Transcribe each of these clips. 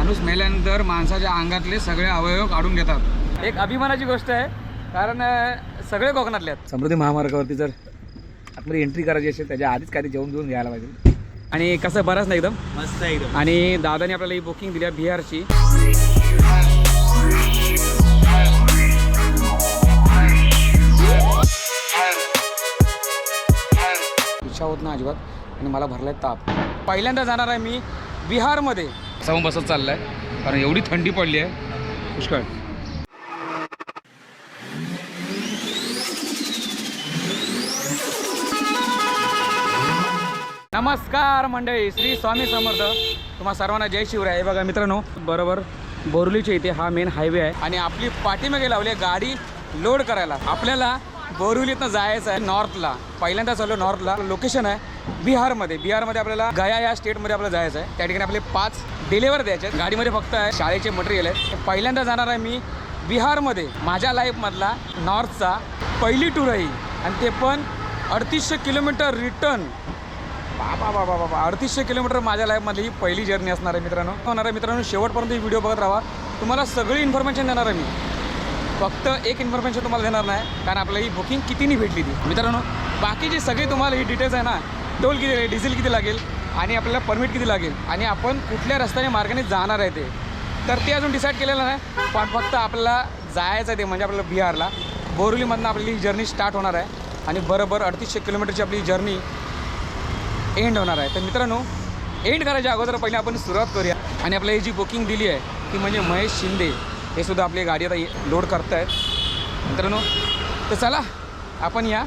माणूस मेल्यानंतर माणसाच्या अंगातले सगळे अवयव काढून घेतात. एक अभिमानाची गोष्ट आहे कारण सगळे कोकणातले आहेत. समृद्धी महामार्गावरती जर आतमध्ये एंट्री करायची असेल त्याच्या आधीच काही जेवण जेवून घ्यायला पाहिजे. आणि कसं बरंच नाही एकदम? मस्त एकदम. आणि दादाने आपल्याला ही बुकिंग दिली आहे बिहारची. इच्छा होत ना अजिबात आणि मला भरलाय ताप. पहिल्यांदा जाणार आहे मी बिहारमध्ये. जाऊन बसत चाललाय. कारण एवढी थंडी पडली आहे. पुष्कळ. नमस्कार मंडळी श्री स्वामी समर्थ. तुम्हा सर्वांना जय शिवराय. हे बघा मित्रांनो बरोबर बोरुलीच्या इथे हा मेन हायवे आहे. आणि आपली पाठीमागे लावली आहे गाडी लोड करायला. आपल्याला बोरिवलीतनं जायचं आहे नॉर्थला पहिल्यांदा चाललो नॉर्थला लोकेशन आहे. बिहारमध्ये बिहारमध्ये आपल्याला गया या स्टेटमध्ये आपल्याला जायचं आहे. त्या ठिकाणी आपले पाच डिलेवर द्यायचे आहेत. गाडीमध्ये फक्त आहे शाळेचे मटेरियल आहे पहिल्यांदा जाणार आहे मी बिहारमध्ये. माझ्या लाईफमधला नॉर्थचा पहिली टूर आहे आणि ते पण अडतीसशे किलोमीटर रिटर्न बाबा बाबा बाबा अडतीसशे किलोमीटर माझ्या लाईफमधली ही पहिली जर्नी असणार आहे मित्रांनो. हो, होणार आहे मित्रांनो शेवटपर्यंत ही व्हिडिओ बघत राहा. तुम्हाला सगळी इन्फॉर्मेशन देणार आहे मी. फक्त एक इन्फॉर्मेशन तुम्हाला देणार नाही कारण आपल्याला ही बुकिंग कितीनी भेटली ती. मित्रांनो बाकीचे सगळे तुम्हाला ही डिटेल्स आहे ना टोल किती लागेल डिझेल किती लागेल आणि आपल्याला परमिट किती लागेल आणि आपण कुठल्या रस्त्याने मार्गाने जाणार आहे ते. तर ते अजून डिसाईड केलेलं नाही पण फक्त आपल्याला जायचं आहे ते म्हणजे आपल्याला बिहारला. बोरिवलीमधनं आपली जर्नी स्टार्ट होणार आहे आणि बरोबर अडतीसशे किलोमीटरची आपली जर्नी एंड होणार आहे. तर मित्रांनो एंड करायच्या अगोदर पहिले आपण सुरुवात करूया आणि आपल्याला ही जी बुकिंग दिली आहे ती म्हणजे महेश शिंदे. हे सुद्धा आपली गाडी आता लोड करत आहेत मित्रांनो तर चला आपण या.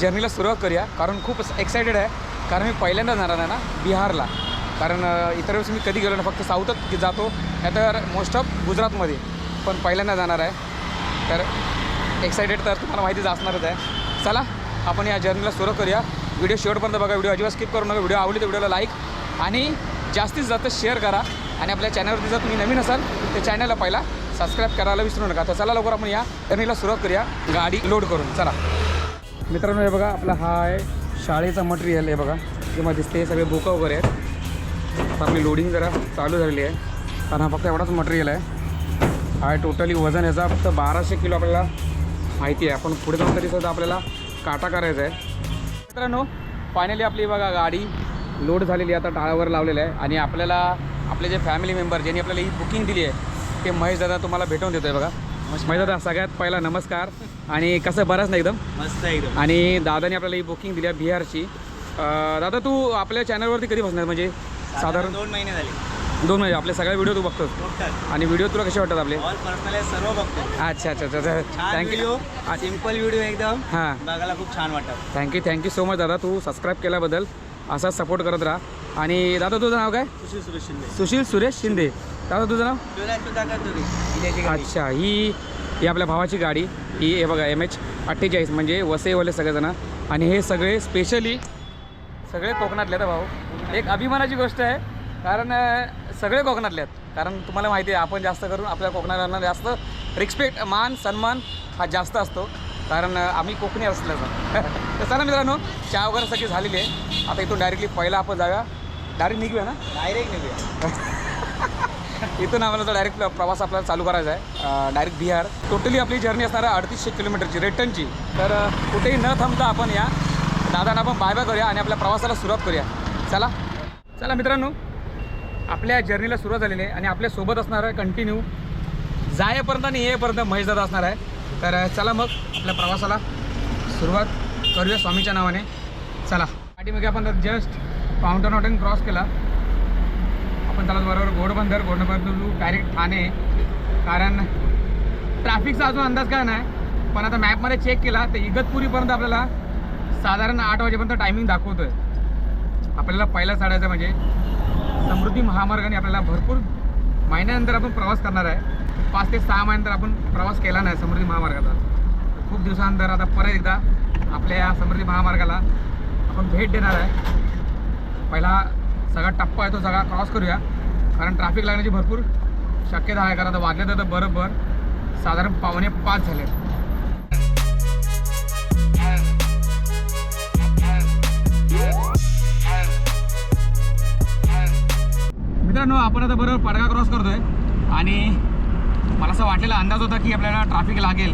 जर्नीला सुरुवात करूया. कारण खूप एक्सायटेड आहे. कारण मी पहिल्यांदा जाणार आहे ना बिहारला. कारण इतर वेळेस मी कधी गेलो ना फक्त साऊथच जातो. या तर मोस्ट ऑफ गुजरातमध्ये. पण पहिल्यांदा जाणार आहे. तर एक्सायटेड तर तुम्हाला माहितीच असणारच आहे. चला आपण या जर्नीला सुरू करूया. व्हिडिओ शेवटपर्यंत बघा. व्हिडिओ अजिबात स्किप करू नका. व्हिडिओ आवडली तर व्हिडिओला लाईक आणि जास्तीत जास्त शेअर करा. आणि आपल्या चॅनलवरती जर तुम्ही नवीन असाल तर चॅनलला पहिला सबस्क्राईब करायला विसरू नका. तर चला लवकर आपण या जर्नीला सुरुवात करूया. गाडी लोड करून. चला. मित्रांनो हे बघा आपला हा आहे शाळेचा मटेरियल आहे बघा. किंवा दिसते हे सगळे बुकं वगैरे आहेत. आपली लोडिंग जरा चालू झालेली आहे. कारण हा फक्त एवढाच मटेरियल आहे. हा टोटली वजन याचा फक्त बाराशे किलो आपल्याला माहिती आहे. आपण पुढे जाऊन तरी सुद्धा आपल्याला काटा करायचा आहे. मित्रांनो फायनली आपली बघा गाडी लोड झालेली आता टाळावर लावलेलं आहे. आणि आपल्याला आपले जे फॅमिली मेंबर ज्यांनी आपल्याला ही बुकिंग दिली आहे ते महेश दादा तुम्हाला भेटवून देतो आहे बघा. महेश दादा सगळ्यात पहिला नमस्कार. आणि कसं बराच नाही एकदम? मस्त एकदम. आणि दादाने आपल्याला ही बुकिंग दिली आहे बिहारची. अं, दादा तू आपल्या चॅनलवरती कधी बसणार? म्हणजे साधारण दोन महिने झाले. दोन महिने. आपले सगळे व्हिडिओ तू बघतोस. आणि व्हिडिओ तुला कसे वाटतात आपले? ऑल पर्सनल सर्व बघतो. अच्छा अच्छा अच्छा छान थँक्यू व्हिडिओ सिंपल व्हिडिओ एकदम. हां. बघायला खूप छान वाटत. थँक्यू थँक्यू सो मच दादा. तू सबस्क्राईब केल्याबद्दल असाच सपोर्ट करत राहा. आणि दादा तुझं नाव काय? सुशील सुरेश शिंदे. सुशील सुरेश शिंदे. दादा तुझं नाव. अच्छा ही ही आपल्या भावाची गाडी. ही हे बघा एम एच अठ्ठेचाळीस म्हणजे वसईवाले सगळेजण. आणि हे सगळे स्पेशली सगळे कोकणातले आहेत भाऊ. एक अभिमानाची गोष्ट आहे कारण अं, सगळे कोकणातले आहेत. कारण तुम्हाला माहिती आहे आपण जास्त करून आपल्या कोकणाला जास्त रिस्पेक्ट मान सन्मान हा जास्त असतो. कारण अं, आम्ही कोकणी असल्याचं. तर चला मित्रांनो चहा वगैरे सगळी झालेली आहे. आता इथून डायरेक्टली पहिला आपण जाऊया. डायरेक्ट निघूया ना? डायरेक्ट निघूया. इथून आम्हाला डायरेक्ट प्रवास आपल्याला चालू करायचा आहे डायरेक्ट बिहार. टोटली आपली जर्नी असणार आहे अडतीसशे किलोमीटरची रिटर्नची तर कुठेही न थांबता आपण या दादांना आपण बाय बाय करूया आणि आपल्या प्रवासाला सुरुवात करूया. चला. चला मित्रांनो आपल्या जर्नीला सुरुवात झालेली आहे आणि आपल्यासोबत असणार आहे कंटिन्यू जायपर्यंत आणि येईपर्यंत महेश दादा असणार आहे. तर चला मग आपल्या प्रवासाला सुरुवात करूया स्वामीच्या नावाने. चला. पाठीमागे आपण जस्ट फाउंटन हॉटेल क्रॉस केला. आपण चालत बरोबर घोडबंदर घोडबंदर डायरेक्ट ठाणे. कारण ट्रॅफिकचा अजून अंदाज काय नाही. पण आता मॅपमध्ये चेक केला तर इगतपुरीपर्यंत आपल्याला साधारण आठ वाजेपर्यंत टायमिंग दाखवतो आहे आपल्याला पहिला चढायचं म्हणजे समृद्धी महामार्गाने आपल्याला भरपूर महिन्यानंतर आपण प्रवास करणार आहे. पाच ते सहा महिन्यानंतर आपण प्रवास केला नाही समृद्धी महामार्गाचा. खूप दिवसानंतर आता परत एकदा आपल्या या समृद्धी महामार्गाला आपण भेट देणार आहे. पहिला सगळा टप्पा आहे तो सगळा क्रॉस करूया. कारण ट्रॅफिक लागण्याची भरपूर शक्यता आहे. कारण आता वाजले तर बरोबर साधारण पावणे पाच झाले. मित्रांनो आपण आता बरोबर पडगा क्रॉस करतोय. आणि मला असं वाटलेला अंदाज होता की आपल्याला ट्रॅफिक लागेल.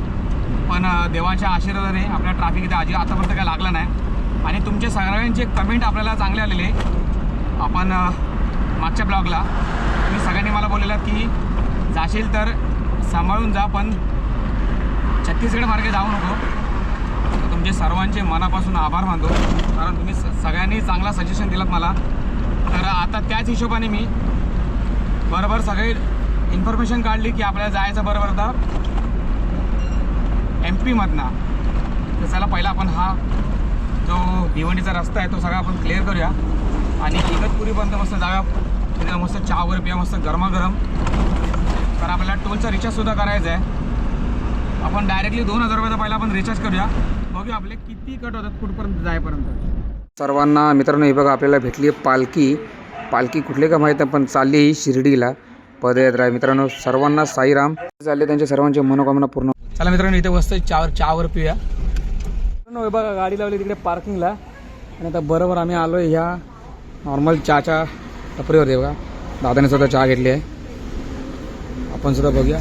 पण देवाच्या आशीर्वादाने आपल्याला ट्रॅफिक इथे आजी आतापर्यंत काय लागला नाही. आणि तुमचे सगळ्यांचे कमेंट आपल्याला चांगले आलेले. आपण मागच्या ब्लॉगला तुम्ही सगळ्यांनी मला बोललेलं की जाशील तर सांभाळून जा पण छत्तीसगड मार्गे जाऊ नको. तुमचे सर्वांचे मनापासून आभार मानतो. कारण तुम्ही स- सगळ्यांनी चांगला सजेशन दिलात मला. तर आता त्याच हिशोबाने मी बरोबर सगळे इन्फॉर्मेशन काढली की आपल्याला जायचं बरोबर तर एम पीमधनं तर चला पहिला आपण हा जो भिवंडीचा रस्ता आहे तो सगळा आपण क्लिअर करूया. आणि इगतपुरीपर्यंत मस्त जाऊया तिथे मस्त चहा वगैरे पिया मस्त गरमागरम. तर आपल्याला टोलचा रिचार्जसुद्धा करायचा आहे. आपण डायरेक्टली दोन हजार रुपयाचा पहिला आपण रिचार्ज करूया. बघूया आपले किती कट होतात कुठपर्यंत जायपर्यंत सर्वांना मित्रांनो हे बघा आपल्याला भेटली आहे पालखी. पालखी कुठली का माहीत पण चालली ही शिर्डीला. पदयात्रा आहे. मित्रांनो सर्वांना साईराम. चालले त्यांच्या सर्वांचे मनोकामना पूर्ण. चला मित्रांनो इथे वस्त चहावर चहावर पिऊया. मित्रांनो हे बघा गाडी लावली तिकडे पार्किंगला आणि आता बरोबर आम्ही आलो आहे ह्या नॉर्मल चहाच्या टपरीवरती बघा. दादाने सुद्धा चहा घेतली आहे. आपण सुद्धा बघूया.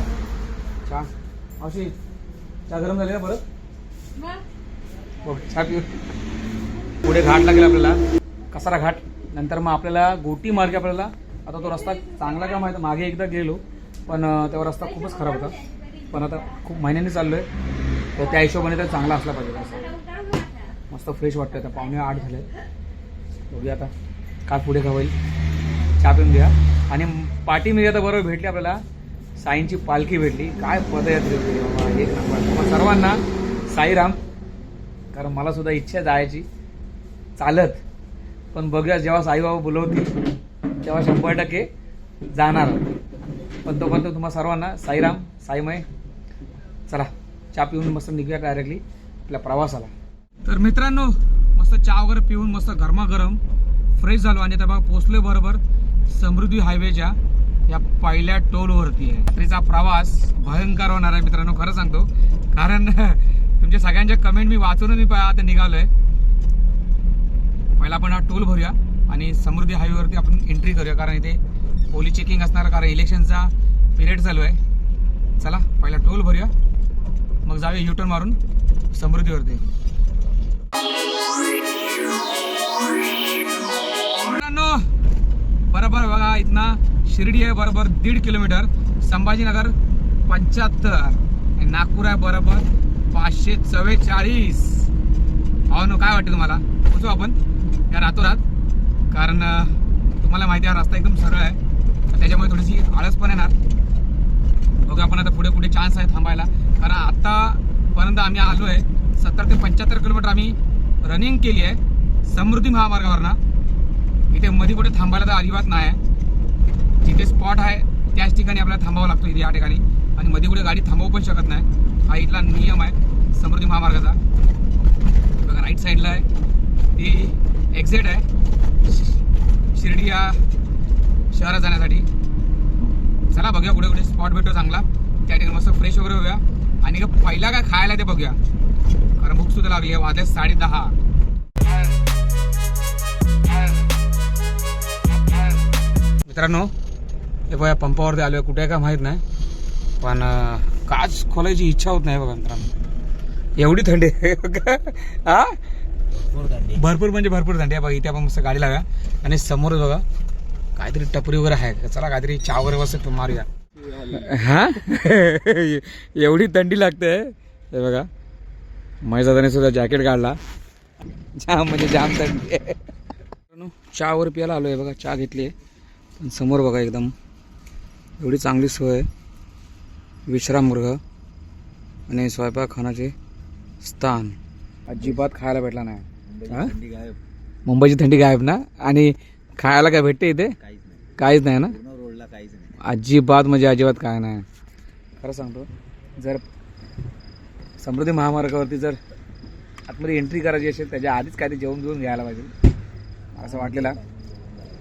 चहा. अशी चहा गरम झाली ना परत? बघ चहा पिऊ. पुढे घाट लागेल आपल्याला. कसारा घाट. नंतर मग आपल्याला गोटी मार्गे आपल्याला. आता तो रस्ता चांगला का माहिती मागे एकदा गेलो पण तेव्हा रस्ता खूपच खराब होता. पण आता खूप महिन्यांनी चाललो आहे तर त्या हिशोबाने तर चांगला असला पाहिजे रस्ता. मस्त फ्रेश वाटतं आता. पाहुणे आठ झाले. बघूया आता. का पुढे का होईल? चहा पिऊन घ्या आणि पाठी मी आता बरोबर भेटली आपल्याला. साईंची पालखी भेटली. काय पदयात्रे होती बाबा, एक नंबर सर्वांना साईराम कारण मला सुद्धा इच्छा जायची. चालत. पण बघूया जेव्हा साईबाबा बोलवतील तेव्हा शंभर टक्के जाणार. पण तोपर्यंत तुम्हा सर्वांना साईराम साईमय चला चहा पिऊन मस्त निघूया डायरेक्टली आपल्या प्रवासाला. तर मित्रांनो मस्त चहा वगैरे पिऊन मस्त गरमागरम फ्रेश झालो आणि आता बघा बरोबर समृद्धी हायवेच्या या पहिल्या टोलवरती आहे. रात्रीचा प्रवास भयंकर होणार आहे मित्रांनो खरं सांगतो. कारण तुमच्या सगळ्यांच्या कमेंट मी वाचूनच मी आता निघालोय. पहिला आपण हा टोल भरूया आणि समृद्धी हायवेवरती आपण एंट्री करूया. कारण इथे पोलीस चेकिंग असणार कारण इलेक्शनचा पिरियड चालू आहे. चला पहिला टोल भरूया. मग जाऊया युटर्न मारून समृद्धीवरती बरोबर बघा इथनं शिर्डी आहे बरोबर दीड किलोमीटर. संभाजीनगर पंच्याहत्तर. नागपूर आहे बरोबर पाचशे चव्वेचाळीस. हो काय वाटतं तुम्हाला? पोचू आपण? या रातोरात. कारण तुम्हाला माहिती आहे रस्ता एकदम सरळ आहे. त्याच्यामुळे थोडीशी आळस पण येणार. बघा आपण आता पुढे कुठे चान्स आहे थांबायला. कारण आत्तापर्यंत आम्ही आलो आहे सत्तर ते पंच्याहत्तर किलोमीटर आम्ही रनिंग केली आहे. समृद्धी महामार्गावरनं. इथे मध्ये कुठे थांबायला तर अजिबात नाही आहे. जिथे स्पॉट आहे त्याच ठिकाणी आपल्याला थांबावं लागतो इथे या ठिकाणी. आणि मध्ये कुठे गाडी थांबवू पण शकत नाही. हा इथला नियम आहे समृद्धी महामार्गाचा. बघा राईट साईडला आहे. ती एक्झिट आहे. शि- शिर्डी या शहरात जाण्यासाठी. चला बघूया कुठे कुठे स्पॉट भेटतो चांगला. त्या ठिकाणी मस्त फ्रेश वगैरे होऊया. आणि का पहिला काय खायला ते बघूया. कारण भूक सुद्धा लागली आहे. वाजल्या साडे दहा. मित्रांनो हे बघा पंपावरती आलोय. कुठे आहे का माहीत नाही. पण काच खोलायची इच्छा होत नाही बघा मित्रांनो. एवढी थंडी आहे. हा? भरपूर म्हणजे भरपूर थंडी आहे बघा. इथे आपण मस्त गाडी लाव्या आणि समोर बघा काहीतरी टपरी वगैरे आहे. चला काहीतरी चहा वगैरे मस्त मारूया. हा? एवढी थंडी लागते. हे बघा. मैजादाने सुद्धा जॅकेट काढला. जाम म्हणजे जाम थंडी आहे. मित्रांनो, चहा वर प्यायला आलो आहे बघा. चहा घेतली आहे समोर बघा एकदम. एवढी चांगली सोय. आहे विश्रामगृह आणि स्वयंपाकखानाचे स्थान. अजिबात खायला भेटला नाही. मुंबईची थंडी गायब. ना? आणि खायला काय भेटते इथे? काहीच नाही. काहीच नाही ना? रोडला काहीच नाही. अजिबात म्हणजे अजिबात काय नाही. खरं सांगतो जर समृद्धी महामार्गावरती जर आतमध्ये एंट्री करायची असेल त्याच्या आधीच काहीतरी जेवण जेवून घ्यायला पाहिजे. असं वाटलेलं.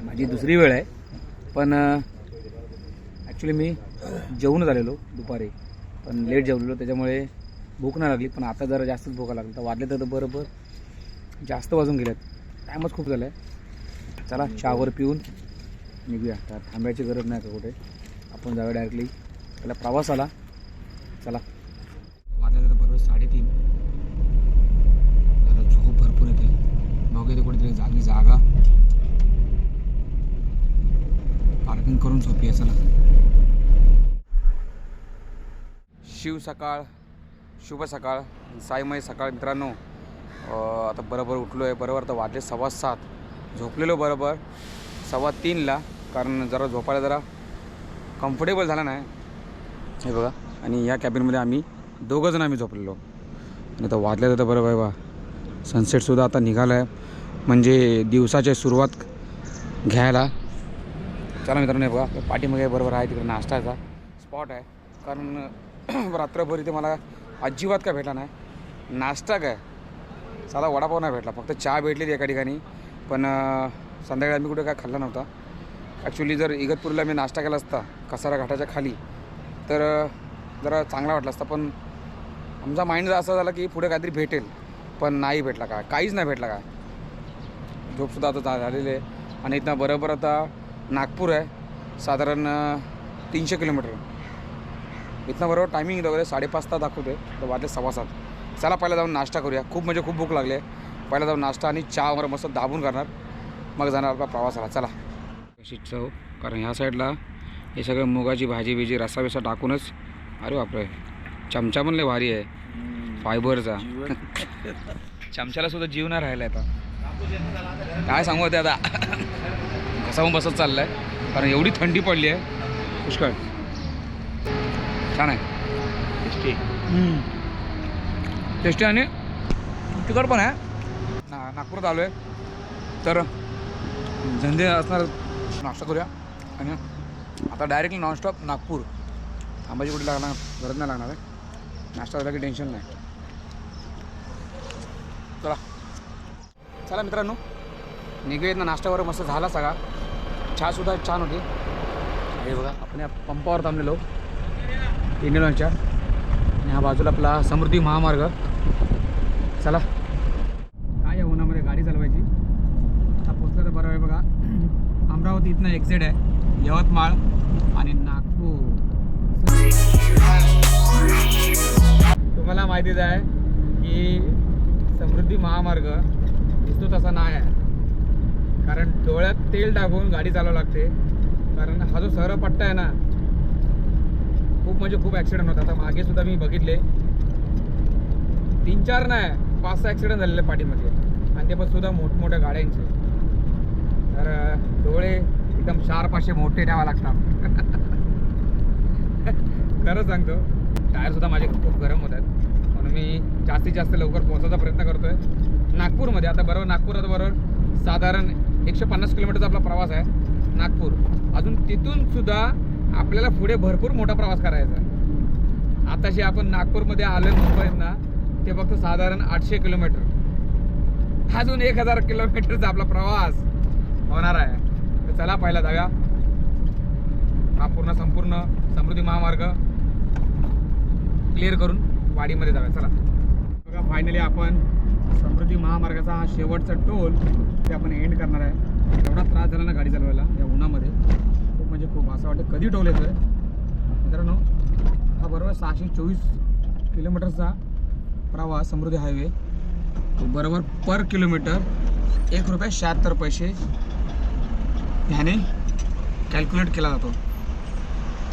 माझी दुसरी वेळ आहे. पण ॲक्च्युली मी जेवूनच आलेलो दुपारी. पण लेट जेवलेलो त्याच्यामुळे भूक नाही लागली. पण आता जरा जास्तच भूका लागली. तर वाजले तर बरोबर जास्त वाजून गेल्यात टायमच खूप झाला आहे चला चहावर पिऊन निघूया. तर थांबायची गरज नाही का कुठे. आपण जाऊया डायरेक्टली त्याला प्रवास आला. चला. वाजले तर बरोबर साडेतीन. जरा झोप भरपूर येते. बघू कुठेतरी जागी जागा. पार्किंग करून झोपी आहे चला. शिव सकाळ शुभ सकाळ साईमय सकाळ मित्रांनो. आता बरोबर उठलो आहे बरोबर आता वाजले सव्वा सात. झोपलेलो बरोबर सव्वा तीनला कारण जरा झोपायला जरा कम्फर्टेबल झाला नाही. हे बघा आणि या कॅबिनमध्ये आम्ही दोघंजण आम्ही झोपलेलो. आणि आता वाजल्या तर बरोबर आहे बा. सनसेटसुद्धा आता निघाला आहे म्हणजे दिवसाची सुरुवात घ्यायला चला मित्रांनो हे बघा पाठीमागे बरोबर आहे तिकडे नाश्ताचा स्पॉट आहे. कारण रात्रभर इथे मला अजिबात काय भेटला नाही. नाश्ता काय? साधा वडापाव नाही भेटला. फक्त चहा भेटली एका ठिकाणी. पण संध्याकाळी आम्ही कुठे काय खाल्ला नव्हता. ॲक्च्युली जर इगतपूरला मी नाश्ता केला असता कसारा घाटाच्या खाली तर जरा चांगला वाटला असता. पण आमचा माइंड असा झाला की पुढे काहीतरी भेटेल. पण नाही भेटला काय काहीच नाही भेटला काय झोपसुद्धा आता झालेले आहे. आणि इथनं बरोबर आता नागपूर आहे. साधारण तीनशे किलोमीटर. इथनं बरोबर टायमिंग वगैरे. साडेपाच तास दाखवते तर वाजले सव्वा सात. चला पहिला जाऊन नाश्ता करूया. खूप म्हणजे खूप भूक लागली आहे. पहिला जाऊन नाश्ता आणि चहा वगैरे मस्त दाबून करणार. मग जाणार आपला प्रवासाला चला. अशी चव. कारण ह्या साईडला हे सगळं मुगाची भाजी बिजी रस्सा बिसा टाकूनच अरे बापरे. चमचा पण लय भारी आहे. फायबरचा. चमच्याला सुद्धा जीव नाही राहिला आता. काय सांगू ते आता? पण बसत चाललाय. कारण एवढी थंडी पडली आहे. पुष्कळ. छान आहे. टेस्टी. टेस्टी आणि तिखट पण आहे. ना नागपुरात आलो आहे तर झंझे असणार नाश्ता करूया. आणि आता डायरेक्टली नॉनस्टॉप नागपूर. थांबायची कुठे लागणार गरज नाही लागणार आहे. नाश्ता झाला की टेन्शन नाही. चला. चला मित्रांनो निघूयात ना नाश्ता वगैरे मस्त झाला सगळा. चहासुद्धा छान होती. हे बघा आपण या पंपावर थांबलेलो इंडियन ऑइलच्या आणि हा बाजूला आपला समृद्धी महामार्ग. चला. काय या उन्हामध्ये गाडी चालवायची? आता पोचलं तर बरं आहे बघा. अमरावती इथनं एक्झिट आहे. यवतमाळ आणि नागपूर. तुम्हाला माहितीच आहे की समृद्धी महामार्ग दिसतो तसा नाही आहे. कारण डोळ्यात तेल टाकून गाडी चालवावी लागते. कारण हा जो सरळ पट्टा आहे ना खूप म्हणजे खूप ॲक्सिडेंट होतात आता मागे सुद्धा मी बघितले. तीन चार नाही पाच सहा ॲक्सिडेंट झालेले पाठीमध्ये आणि ते पण सुद्धा मोठमोठ्या गाड्यांचे. तर डोळे एकदम शार्प असे मोठे ठेवा लागतात. खरं सांगतो टायरसुद्धा माझे खूप गरम होत आहेत. म्हणून मी जास्तीत जास्त लवकर पोहोचायचा प्रयत्न करतो आहे नागपूरमध्ये आता बरोबर नागपुरात बरोबर साधारण एकशे पन्नास किलोमीटरचा आपला प्रवास आहे नागपूर. अजून तिथून सुद्धा आपल्याला पुढे भरपूर मोठा प्रवास करायचा आहे. आताशी आपण नागपूरमध्ये आलो मुंबईंना ते फक्त साधारण आठशे किलोमीटर. अजून एक हजार किलोमीटरचा आपला प्रवास होणार आहे. तर चला पहिला जाऊया. हा पूर्ण संपूर्ण समृद्धी महामार्ग क्लिअर करून वाडीमध्ये जाऊया. चला. बघा फायनली आपण समृद्धी महामार्गाचा हा शेवटचा टोल ते आपण एंड करणार आहे. एवढा त्रास झाला ना गाडी चालवायला या उन्हामध्ये. खूप म्हणजे खूप असं वाटतं कधी टोल येतोय. मित्रांनो हा बरोबर सहाशे चोवीस किलोमीटरचा प्रवास समृद्धी हायवे तो बरोबर पर किलोमीटर एक रुपये शहात्तर पैसे ह्याने कॅल्क्युलेट केला जातो.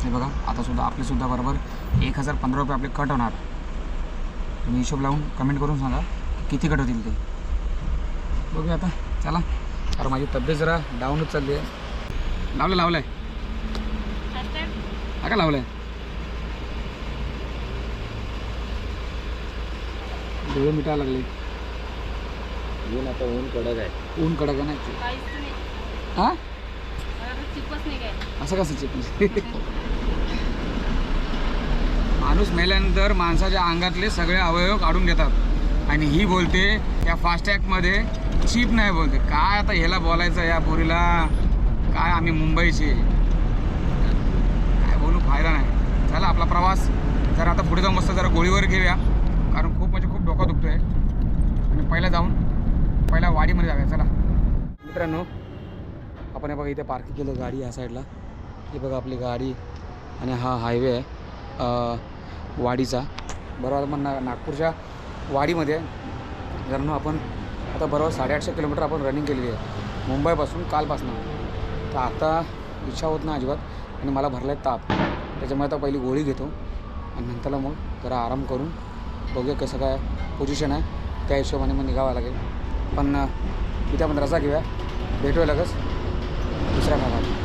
हे बघा आता सुद्धा आपले सुद्धा बरोबर एक हजार पंधरा रुपये आपले कट होणार. तुम्ही हिशोब लावून कमेंट करून सांगा. किती कट होतील ते? बघूया आता. चला. कारण माझी तब्येत जरा डाऊनच चालली आहे. लावलं लावलं आहे हा का लावलं आहे डोळे मिटायला लागले. ऊन आता ऊन कडक आहे. ऊन कडक आहे नाही हां? असं कसं चिप माणूस मेल्यानंतर माणसाच्या अंगातले सगळे अवयव काढून घेतात. आणि ही बोलते या फास्टॅगमध्ये चीप नाही बोलते. काय आता ह्याला बोलायचं या पोरीला? काय आम्ही मुंबईचे? काय बोलू फायदा नाही. चला आपला प्रवास जरा आता पुढे जाऊन मस्त जरा गोळीवर घेऊया. कारण खूप म्हणजे खूप डोकं दुखतोय. आणि पहिला जाऊन पहिला वाडीमध्ये जाऊया. चला. मित्रांनो आपण हे बघा इथे पार्किंग केलं गाडी ह्या साईडला ही बघा आपली गाडी आणि हा हायवे आहे वाडीचा. बरोबर मग ना नागपूरच्या. वाडीमध्ये आहे. जर आपण आता बरोबर साडेआठशे किलोमीटर आपण रनिंग केलेली आहे. मुंबईपासून कालपासून. तर आता इच्छा होत नाही अजिबात आणि मला भरला आहे ताप. त्याच्यामुळे आता पहिली गोळी घेतो आणि नंतरला मग जरा आराम करून बघूया कसं काय पोझिशन आहे. त्या हिशोबाने मग निघावं लागेल. पण तिथे इथे आपण रजा घेऊया. भेटूया लगेच. दुसऱ्या भागात.